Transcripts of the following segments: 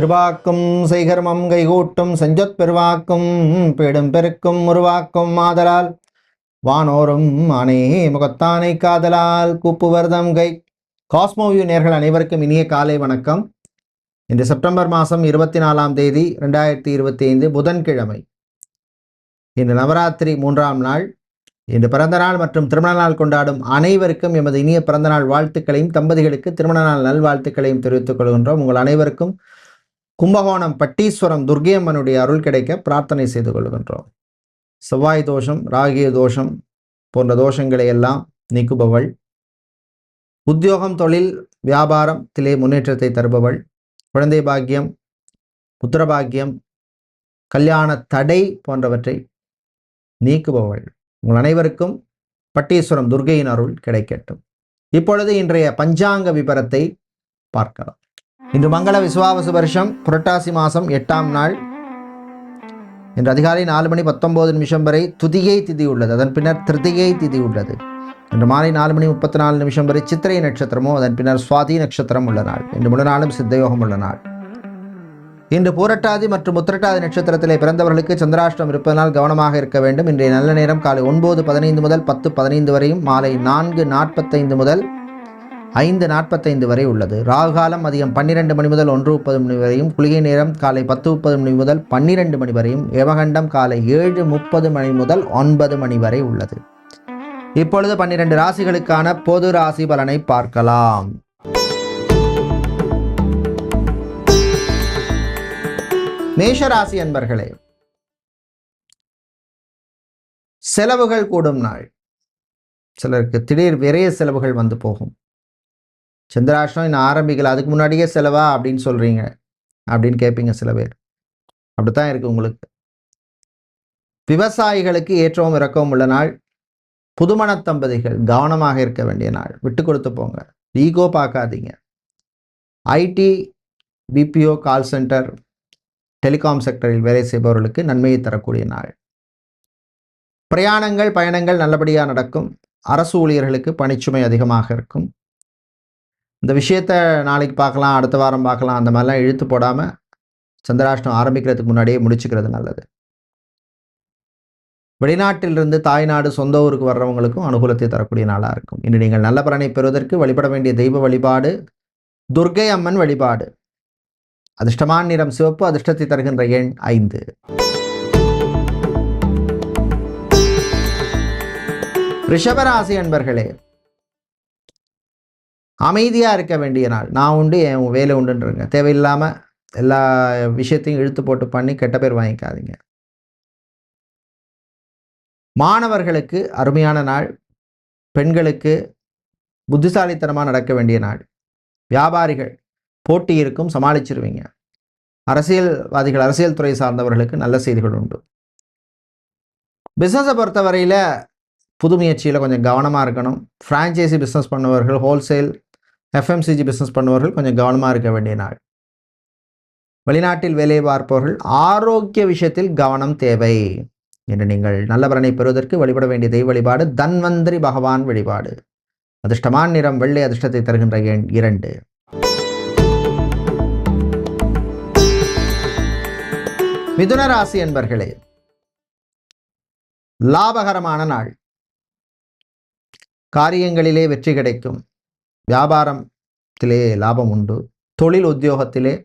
திருவாக்கும் செய்கர்மம் கைகூட்டும் செஞ்சொத் பெருவாக்கும் பெடும் பெருக்கும் உருவாக்கும் ஆதலால். வானோரும் அனே முகத்தானை காதலால் கூப்புவர்தம் கை. காஸ்மோவியூ நேர்கள் அனைவருக்கும் இனிய காலை வணக்கம். இன்று செப்டம்பர் மாதம் இருபத்தி நாலாம் தேதி ரெண்டாயிரத்தி இருபத்தி ஐந்து புதன்கிழமை. இன்று நவராத்திரி மூன்றாம் நாள். இன்று பிறந்த நாள் மற்றும் திருமண நாள் கொண்டாடும் அனைவருக்கும் எமது இனிய பிறந்த நாள் வாழ்த்துக்களையும் தம்பதிகளுக்கு திருமண நாள் நல்வாழ்த்துக்களையும் தெரிவித்துக் கொள்கின்றோம். உங்கள் அனைவருக்கும் கும்பகோணம் பட்டீஸ்வரம் துர்கையம்மனுடைய அருள் கிடைக்க பிரார்த்தனை செய்து கொள்கின்றோம். செவ்வாய் தோஷம் ராகிய தோஷம் போன்ற தோஷங்களை எல்லாம் நீக்குபவள். உத்தியோகம் தொழில் வியாபாரத்திலே முன்னேற்றத்தை தருபவள். குழந்தை பாக்கியம் புத்திரபாக்கியம் கல்யாண தடை போன்றவற்றை நீக்குபவள். உங்கள் அனைவருக்கும் பட்டீஸ்வரம் துர்கையின் அருள் கிடைக்கட்டும். இப்பொழுது இன்றைய பஞ்சாங்க விபரத்தை பார்க்கலாம். இன்று மங்கள விசுவாவசு வருஷம் புரட்டாசி மாதம் எட்டாம் நாள். இன்று அதிகாலை நாலு மணி பத்தொம்போது நிமிஷம் வரை துதியை திதி உள்ளது. அதன் பின்னர் திருதியை திதி உள்ளது. இன்று மாலை நாலு மணி முப்பத்தி நாலு நிமிஷம் வரை சித்திரை நட்சத்திரமோ அதன் பின்னர் சுவாதி நட்சத்திரம் உள்ள நாள். இன்று முழு நாளும் சித்தயோகம் உள்ள நாள். இன்று பூரட்டாதி மற்றும் உத்திரட்டாதி நட்சத்திரத்திலே பிறந்தவர்களுக்கு சந்திராஷ்டம் இருப்பதனால் கவனமாக இருக்க வேண்டும். இன்றைய நல்ல நேரம் காலை ஒன்பது பதினைந்து முதல் பத்து பதினைந்து வரையும் மாலை நான்கு நாற்பத்தைந்து முதல் ஐந்து நாற்பத்தைந்து வரை உள்ளது. ராகு காலம் மதியம் பன்னிரெண்டு மணி முதல் ஒன்று முப்பது மணி வரையும் குளிகை நேரம் காலை பத்து முப்பது மணி முதல் பன்னிரெண்டு மணி வரையும் யமகண்டம் காலை ஏழு முப்பது மணி முதல் ஒன்பது மணி வரை உள்ளது. இப்பொழுது பன்னிரண்டு ராசிகளுக்கான பொது ராசி பலனை பார்க்கலாம். மேஷராசி அன்பர்களே செலவுகள் கூடும் நாள். சிலருக்கு திடீர் விரைய செலவுகள் வந்து போகும். சந்திராஷ்டம் இன்னும் ஆரம்பிக்கல அதுக்கு முன்னாடியே செலவா? அப்படின்னு சொல்கிறீங்க அப்படின்னு கேட்பீங்க சில பேர். அப்படித்தான் இருக்குது உங்களுக்கு. விவசாயிகளுக்கு ஏற்றவும் இறக்கவும் உள்ள நாள் புதுமண தம்பதிகள் கவனமாக இருக்க வேண்டிய நாள். விட்டு கொடுத்து போங்க. ஈகோ பார்க்காதீங்க. IT BPO call centre telecom செக்டரில் வேலை செய்பவர்களுக்கு நன்மையை தரக்கூடிய நாள். பிரயாணங்கள் பயணங்கள் நல்லபடியாக நடக்கும். அரசு ஊழியர்களுக்கு பணிச்சுமை அதிகமாக இருக்கும். இந்த விஷயத்த நாளைக்கு பார்க்கலாம் அடுத்த வாரம் பார்க்கலாம். அந்த மாதிரிலாம் இழுத்து போடாமல் சந்திராஷ்டம் ஆரம்பிக்கிறதுக்கு முன்னாடியே முடிச்சுக்கிறது நல்லது. வெளிநாட்டிலிருந்து தாய்நாடு சொந்த ஊருக்கு வர்றவங்களுக்கும் அனுகூலத்தை தரக்கூடிய நாளாக இருக்கும். இன்று நீங்கள் நல்ல பலனை பெறுவதற்கு வழிபட வேண்டிய தெய்வ வழிபாடு துர்க்கை அம்மன் வழிபாடு. அதிர்ஷ்டமான நிறம் சிவப்பு அதிர்ஷ்டத்தை தருகின்ற எண் ஐந்து. ரிஷபராசி அன்பர்களே அமைதியாக இருக்க வேண்டிய நாள். நான் உண்டு என் வேலை உண்டுன்றங்க. தேவையில்லாமல் எல்லா விஷயத்தையும் இழுத்து போட்டு பண்ணி கெட்ட பேர் வாங்கிக்காதீங்க. மாணவர்களுக்கு அருமையான நாள். பெண்களுக்கு புத்திசாலித்தனமாக நடக்க வேண்டிய நாள். வியாபாரிகள் போட்டி இருக்கும் சமாளிச்சிருவீங்க. அரசியல்வாதிகள் அரசியல் துறை சார்ந்தவர்களுக்கு நல்ல செய்திகள் உண்டு. பிஸ்னஸை பொறுத்தவரையில் புது முயற்சியில் கொஞ்சம் கவனமாக இருக்கணும். ஃப்ரான்ச்சைசி பிஸ்னஸ் பண்ணவர்கள் ஹோல்சேல் எஃப்எம்சிஜி பிஸ்னஸ் பண்ணுபவர்கள் கொஞ்சம் கவனமாக இருக்க வேண்டிய நாள். வெளிநாட்டில் வேலை பார்ப்பவர்கள் ஆரோக்கிய விஷயத்தில் கவனம் தேவை. என்று நீங்கள் நல்ல பலனை பெறுவதற்கு வழிபட வேண்டிய தெய்வ வழிபாடு தன்வந்திரி பகவான் வழிபாடு. அதிர்ஷ்டமான நிறம் வெள்ளை அதிர்ஷ்டத்தை தருகின்ற எண் இரண்டு. மிதுன ராசி என்பர்களே லாபகரமான நாள். காரியங்களிலே வெற்றி கிடைக்கும். வியாபாரத்திலே லாபம் உண்டு. தொழில் உத்தியோகத்திலே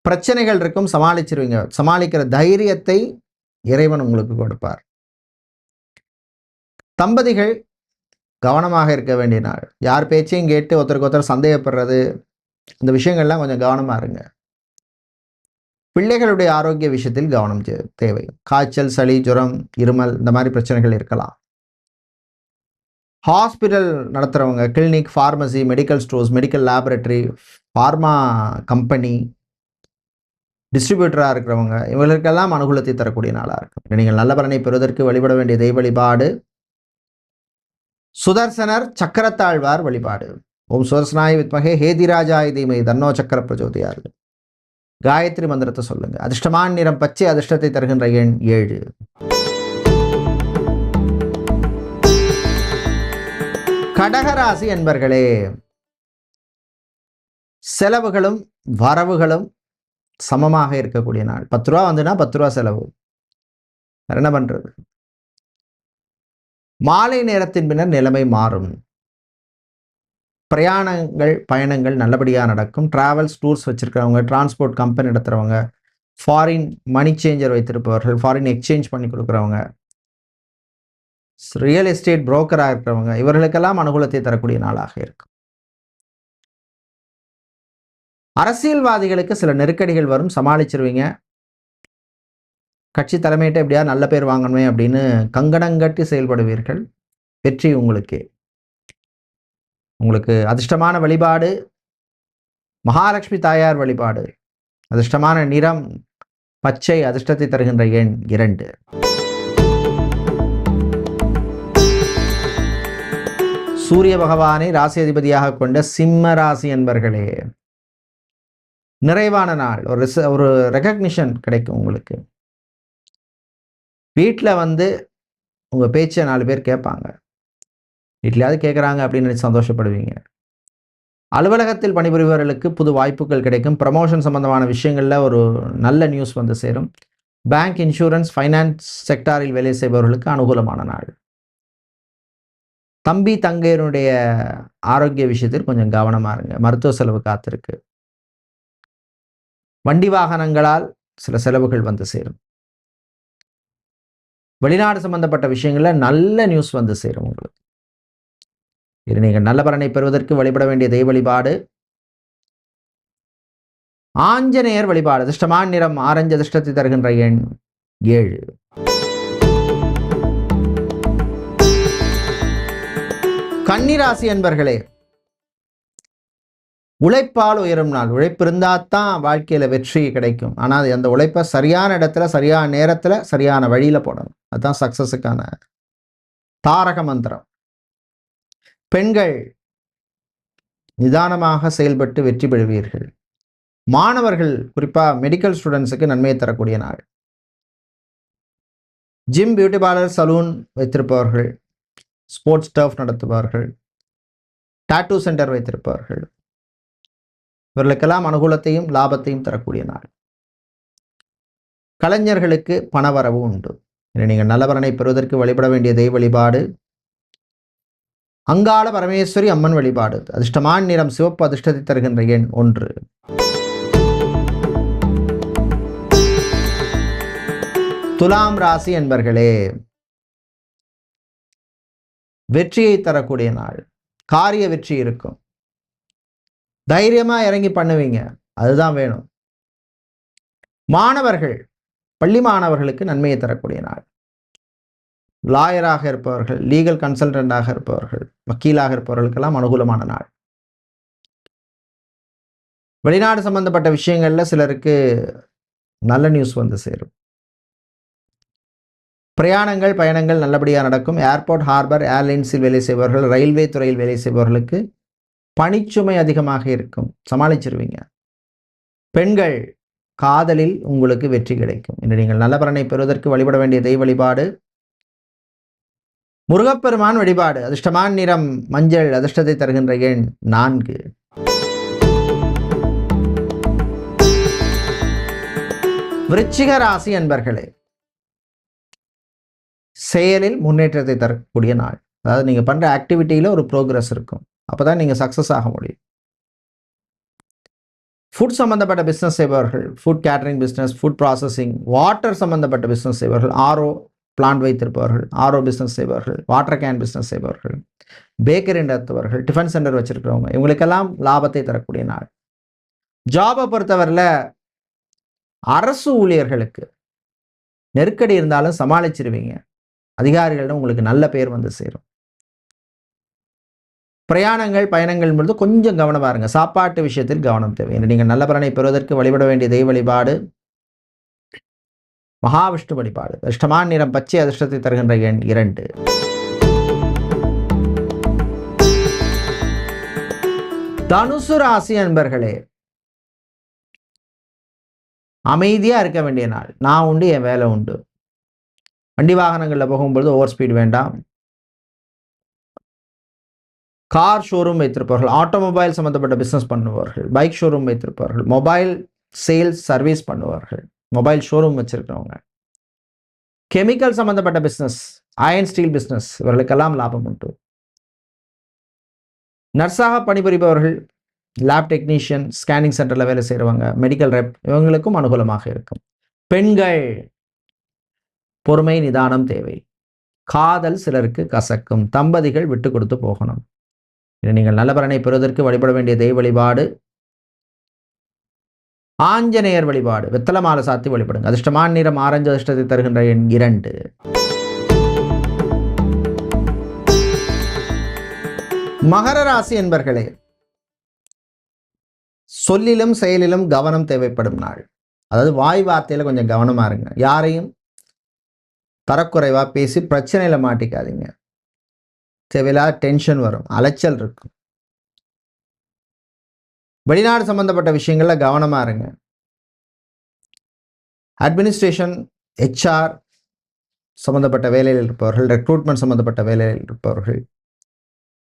பிரச்சனைகள் இருக்கும் சமாளிச்சிருவீங்க. சமாளிக்கிற தைரியத்தை இறைவன் உங்களுக்கு கொடுப்பார். தம்பதிகள் கவனமாக இருக்க வேண்டிய நாள். யார் பேச்சையும் கேட்டு ஒருத்தருக்கு ஒருத்தர் சந்தேகப்படுறது இந்த விஷயங்கள்லாம் கொஞ்சம் கவனமாக இருங்க. பிள்ளைகளுடைய ஆரோக்கிய விஷயத்தில் கவனம் தே- தேவை. காய்ச்சல் சளி ஜுரம் இருமல் இந்த மாதிரி பிரச்சனைகள் இருக்கலாம். Hospital நடத்துகிறவங்க clinic pharmacy medical stores medical laboratory pharma company டிஸ்ட்ரிபியூட்டராக இருக்கிறவங்க இவங்களுக்கெல்லாம் அனுகூலத்தை தரக்கூடிய நாளாக இருக்கும். நீங்கள் நல்ல பலனை பெறுவதற்கு வழிபட வேண்டிய தெய்வ வழிபாடு. சுதர்சனர் சக்கரத்தாழ்வார் வழிபாடு. ஓம் சுதர்சனாய் வித்மகே ஹேதிராஜாய் தீமை தன்னோ சக்கர பிரஜோதியார் காயத்ரி மந்திரத்தை சொல்லுங்க. அதிர்ஷ்டமான நிறம் பச்சை அதிர்ஷ்டத்தை தருகின்ற எண் ஏழு. கடகராசி என்பர்களே செலவுகளும் வரவுகளும் சமமாக இருக்கக்கூடிய நாள். பத்து ரூபா வந்துன்னா பத்து ரூபா செலவு. என்ன பண்றது? மாலை நேரத்தின் பின்னர் நிலைமை மாறும். பிரயாணங்கள் பயணங்கள் நல்லபடியாக நடக்கும். டிராவல்ஸ் டூர்ஸ் வச்சுருக்கிறவங்க டிரான்ஸ்போர்ட் கம்பெனி நடத்துகிறவங்க ஃபாரின் மணி சேஞ்சர் வைத்திருப்பவர்கள் ஃபாரின் எக்ஸ்சேஞ்ச் பண்ணி கொடுக்குறவங்க ரியல் எஸ்டேட் புரோக்கராக இருக்கிறவங்க இவர்களுக்கெல்லாம் அனுகூலத்தை தரக்கூடிய நாளாக இருக்கும். அரசியல்வாதிகளுக்கு சில நெருக்கடிகள் வரும். சமாளிச்சிருவீங்க. கட்சி தலைமையிட்ட எப்படியா நல்ல பேர் வாங்கணுமே அப்படின்னு கங்கணங்கட்டி செயல்படுவீர்கள். வெற்றி உங்களுக்கு. உங்களுக்கு அதிர்ஷ்டமான வழிபாடு மகாலட்சுமி தாயார் வழிபாடு அதிர்ஷ்டமான நிறம் பச்சை அதிர்ஷ்டத்தை தருகின்ற எண் இரண்டு. சூரிய பகவானை ராசி அதிபதியாக கொண்ட சிம்ம ராசி என்பர்களே நிறைவான நாள் ஒரு ரிச- ஒரு ரெக்கக்னிஷன் கிடைக்கும் உங்களுக்கு. வீட்டில் வந்து உங்கள் பேச்சை நாலு பேர் கேட்பாங்க. வீட்லையாவது கேட்குறாங்க அப்படின்னு சந்தோஷப்படுவீங்க. அலுவலகத்தில் பணிபுரிபவர்களுக்கு புது வாய்ப்புகள் கிடைக்கும். ப்ரமோஷன் சம்பந்தமான விஷயங்களில் ஒரு நல்ல நியூஸ் வந்து சேரும். பேங்க் இன்சூரன்ஸ் ஃபைனான்ஸ் செக்டாரில் வேலை செய்பவர்களுக்கு அனுகூலமான நாள். தம்பி தங்கையருடைய ஆரோக்கிய விஷயத்தில் கொஞ்சம் கவனமாக இருங்க. மருத்துவ செலவு காத்திருக்கு. வண்டி வாகனங்களால் சில செலவுகள் வந்து சேரும். வெளிநாடு சம்பந்தப்பட்ட விஷயங்களில் நல்ல நியூஸ் வந்து சேரும் உங்களுக்கு. இது நீங்கள் நல்ல பலனை பெறுவதற்கு வழிபட வேண்டிய தெய்வ வழிபாடு. ஆஞ்சநேயர் வழிபாடு அதிர்ஷ்டமான நிறம் ஆரஞ்சு அதிர்ஷ்டத்தை தருகின்ற எண் ஏழு. கன்னிராசி என்பர்களே உழைப்பால் உயரும் நாள். உழைப்பு இருந்தால் தான் வாழ்க்கையில் வெற்றி கிடைக்கும். ஆனால் அந்த உழைப்பை சரியான இடத்துல சரியான நேரத்தில் சரியான வழியில் போடணும். அதுதான் சக்ஸஸுக்கான தாரக மந்திரம். பெண்கள் நிதானமாக செயல்பட்டு வெற்றி பெறுவீர்கள். மாணவர்கள் குறிப்பாக மெடிக்கல் ஸ்டூடெண்ட்ஸுக்கு நன்மையை தரக்கூடிய நாள். ஜிம் பியூட்டி பார்லர் சலூன் வைத்திருப்பவர்கள் ஸ்போர்ட்ஸ் டர்ஃப் நடத்துவார்கள். டாட்டூ சென்டர் வைத்திருப்பார்கள். இவர்களுக்கெல்லாம் அனுகூலத்தையும் லாபத்தையும் தரக்கூடிய நாள். கலைஞர்களுக்கு பணவரவு உண்டு. நீங்கள் நல்லவரனை பெறுவதற்கு வழிபட வேண்டிய தெய்வ வழிபாடு. அங்காள பரமேஸ்வரி அம்மன் வழிபாடு. அதிர்ஷ்டமான நிறம் சிவப்பு அதிர்ஷ்டத்தை தருகின்ற எண் ஒன்று. துலாம் ராசி என்பர்களே வெற்றியை தரக்கூடிய நாள். காரிய வெற்றி இருக்கும். தைரியமாக இறங்கி பண்ணுவீங்க. அதுதான் வேணும். மாணவர்கள் பள்ளி மாணவர்களுக்கு நன்மையை தரக்கூடிய நாள். லாயராக இருப்பவர்கள் லீகல் கன்சல்டண்டாக இருப்பவர்கள் வக்கீலாக இருப்பவர்களுக்கெல்லாம் அனுகூலமான நாள். வெளிநாடு சம்பந்தப்பட்ட விஷயங்களில் சிலருக்கு நல்ல நியூஸ் வந்து சேரும். பிரயாணங்கள் பயணங்கள் நல்லபடியாக நடக்கும். ஏர்போர்ட் ஹார்பர் ஏர்லைன்ஸில் வேலை செய்பவர்கள் ரயில்வே துறையில் வேலை செய்பவர்களுக்கு பணிச்சுமை அதிகமாக இருக்கும். சமாளிச்சிருவீங்க. பெண்கள் காதலில் உங்களுக்கு வெற்றி கிடைக்கும். இன்று நீங்கள் நல்ல பலனை பெறுவதற்கு வழிபட வேண்டிய தெய்வ வழிபாடு. முருகப்பெருமான் வழிபாடு. அதிர்ஷ்டமான நிறம் மஞ்சள் அதிர்ஷ்டத்தை தருகின்ற எண் நான்கு. விருச்சிக ராசி அன்பர்களே செயலில் முன்னேற்றத்தை தரக்கூடிய நாள். அதாவது நீங்கள் பண்ணுற ஆக்டிவிட்டியில் ஒரு ப்ரோக்ரஸ் இருக்கும். அப்போ தான் நீங்கள் சக்ஸஸ் ஆக முடியும். ஃபுட் சம்மந்தப்பட்ட பிஸ்னஸ் செய்பவர்கள் food catering business food processing water சம்மந்தப்பட்ட பிஸ்னஸ் செய்பவர்கள் ஆரோ பிளான்ட் வைத்திருப்பவர்கள் ஆரோ பிஸ்னஸ் செய்பவர்கள் வாட்டர் கேன் பிஸ்னஸ் செய்பவர்கள் பேக்கரி நடத்துபவர்கள் டிஃபன் சென்டர் வச்சுருக்கிறவங்க இவங்களுக்கெல்லாம் லாபத்தை தரக்கூடிய நாள். ஜாபை பொறுத்தவரையில் அரசு ஊழியர்களுக்கு நெருக்கடி இருந்தாலும் சமாளிச்சிருவீங்க. அதிகாரிகளிடம் உங்களுக்கு நல்ல பேர் வந்து சேரும். பிரயாணங்கள் பயணங்கள் பொழுது கொஞ்சம் கவனமாக இருங்க சாப்பாட்டு விஷயத்தில் கவனம் தேவை. என்று நீங்கள் நல்ல பலனை பெறுவதற்கு வழிபட வேண்டிய தெய்வ வழிபாடு மகாவிஷ்ணு வழிபாடு அதிர்ஷ்டமான நிறம் பச்சை அதிர்ஷ்டத்தை தருகின்ற எண் இரண்டு. தனுசு ராசி அன்பர்களே அமைதியாக இருக்க வேண்டிய நாள். நான் உண்டு என் வேலை உண்டு. வண்டி வாகனங்களில் போகும்பொழுது ஓவர் ஸ்பீட் வேண்டாம். கார் ஷோரூம் வைத்திருப்பவர்கள் ஆட்டோமொபைல் சம்மந்தப்பட்ட பிஸ்னஸ் பண்ணுவார்கள் பைக் ஷோரூம் வைத்திருப்பவர்கள் மொபைல் சேல்ஸ் சர்வீஸ் பண்ணுவார்கள் மொபைல் ஷோரூம் வச்சுருக்கிறவங்க. கெமிக்கல் சம்மந்தப்பட்ட பிஸ்னஸ் அயன் ஸ்டீல் பிஸ்னஸ் இவர்களுக்கெல்லாம் லாபம் உண்டு. நர்ஸாக பணிபுரிபவர்கள் லேப் டெக்னீஷியன் ஸ்கேனிங் சென்டரில் வேலை செய்கிறவங்க மெடிக்கல் ரெப் இவங்களுக்கும் அனுகூலமாக இருக்கும். பெண்கள் பொறுமை நிதானம் தேவை. காதல் சிலருக்கு கசக்கும். தம்பதிகள் விட்டு கொடுத்து போகணும். இதை நீங்கள் நல்லபரனை பெறுவதற்கு வழிபட வேண்டிய தெய்வ வழிபாடு. ஆஞ்சநேயர் வழிபாடு. வெத்தலை மாலை சாத்தி வழிபடுங்க. அதிர்ஷ்டமான நிறம் ஆரஞ்சு அதிர்ஷ்டத்தை தருகின்ற எண் இரண்டு. மகர ராசி என்பர்களே சொல்லிலும் செயலிலும் கவனம் தேவைப்படும் நாள். அதாவது வாய் வார்த்தையில் கொஞ்சம் கவனமா இருங்க. யாரையும் தரக்குறைவா பேசி பிரச்சனையில மாட்டிக்காதீங்க. தேவையில்லாத டென்ஷன் வரும். அலைச்சல் இருக்கும். வெளிநாடு சம்மந்தப்பட்ட விஷயங்கள்ல கவனமா இருங்க. அட்மினிஸ்ட்ரேஷன் ஹெச்ஆர் சம்மந்தப்பட்ட வேலையில் இருப்பவர்கள் ரெக்ரூட்மெண்ட் சம்பந்தப்பட்ட வேலையில் இருப்பவர்கள்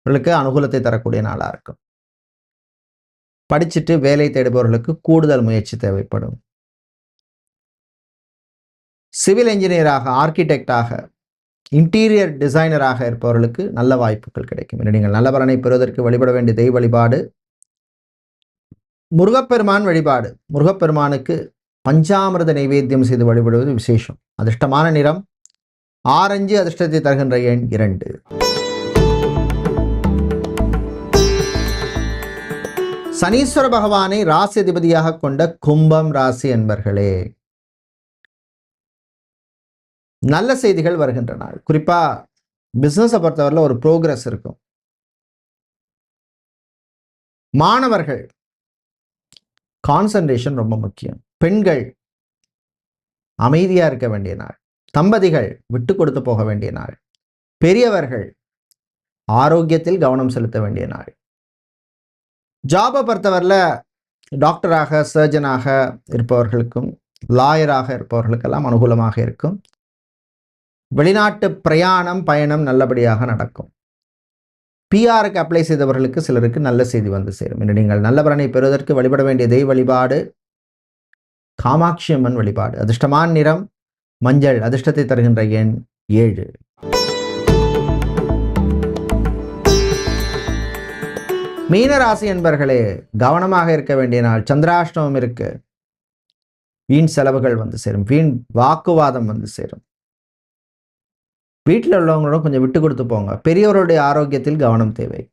இவர்களுக்கு அனுகூலத்தை தரக்கூடிய நாளாக இருக்கும். படிச்சுட்டு வேலை தேடுபவர்களுக்கு கூடுதல் முயற்சி தேவைப்படும். சிவில் என்ஜினியராக ஆர்கிடெக்டாக இன்டீரியர் டிசைனராக இருப்பவர்களுக்கு நல்ல வாய்ப்புகள் கிடைக்கும். நீங்கள் நல்ல பலனை பெறுவதற்கு வழிபட வேண்டிய தெய்வ வழிபாடு. முருகப்பெருமான் வழிபாடு. முருகப்பெருமானுக்கு பஞ்சாமிரத நைவேத்தியம் செய்து வழிபடுவது விசேஷம். அதிர்ஷ்டமான நிறம். ஆரஞ்சு அதிர்ஷ்டத்தை தருகின்ற எண் இரண்டு. சனீஸ்வர பகவானை ராசி அதிபதியாக கொண்ட கும்பம் ராசி என்பர்களே. நல்ல செய்திகள் வருகின்றன. குறிப்பாக குறிப்பா பிசினஸை பொறுத்தவரையில் ஒரு ப்ரோக்ரஸ் இருக்கும். மாணவர்கள் கான்சன்ட்ரேஷன் ரொம்ப முக்கியம். பெண்கள் அமைதியா இருக்க வேண்டிய நாள். தம்பதிகள் விட்டு கொடுத்து போக வேண்டிய நாள். பெரியவர்கள் ஆரோக்கியத்தில் கவனம் செலுத்த வேண்டிய நாள். ஜாபை பொறுத்தவரையில் டாக்டராக சர்ஜனாக இருப்பவர்களுக்கும் லாயராக இருப்பவர்களுக்கெல்லாம் அனுகூலமாக இருக்கும். வெளிநாட்டு பிரயாணம் பயணம் நல்லபடியாக நடக்கும். பிஆருக்கு அப்ளை செய்தவர்களுக்கு சிலருக்கு நல்ல செய்தி வந்து சேரும். இன்று நீங்கள் நல்ல பலனை பெறுவதற்கு வழிபட வேண்டிய தெய்வ வழிபாடு காமாட்சி அம்மன் வழிபாடு. அதிர்ஷ்டமான நிறம் மஞ்சள். அதிர்ஷ்டத்தை தருகின்ற எண் ஏழு. மீனராசி என்பர்களே கவனமாக இருக்க வேண்டிய நாள் சந்திராஷ்டமம் இருக்கு. வீண் செலவுகள் வந்து சேரும். வீண் வாக்குவாதம் வந்து சேரும். வீட்டில் உள்ளவங்களோட கொஞ்சம் விட்டு கொடுத்து போங்க. பெரியவருடைய ஆரோக்கியத்தில் கவனம் தேவை.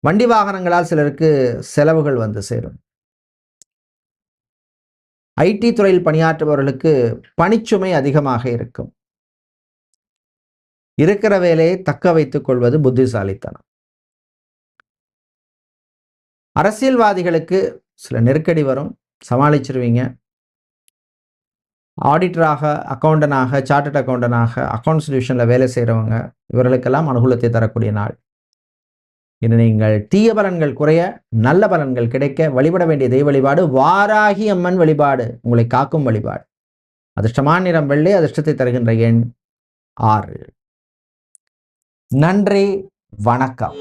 வண்டி வாகனங்களால் சிலருக்கு செலவுகள் வந்து சேரும். ஐடி துறையில் பணியாற்றுபவர்களுக்கு பணிச்சுமை அதிகமாக இருக்கும். இருக்கிற வேலையை தக்க வைத்துக் கொள்வது புத்திசாலித்தனம். அரசியல்வாதிகளுக்கு சில நெருக்கடி வரும். சமாளிச்சிருவீங்க. ஆடிட்டராக அக்கௌண்டனாக சார்ட்டட் அக்கௌண்டனாக அக்கௌண்ட் சொல்யூஷனில் வேலை செய்கிறவங்க இவர்களுக்கெல்லாம் அனுகூலத்தை தரக்கூடிய நாள். இன்று நீங்கள் தீய பலன்கள் குறைய நல்ல பலன்கள் கிடைக்க வழிபட வேண்டிய தெய்வ வழிபாடு வாராகி அம்மன் வழிபாடு உங்களை காக்கும் வழிபாடு. அதிர்ஷ்டமான நிறம் வெள்ளை அதிர்ஷ்டத்தை தருகின்ற எண் ஆறு. நன்றி வணக்கம்.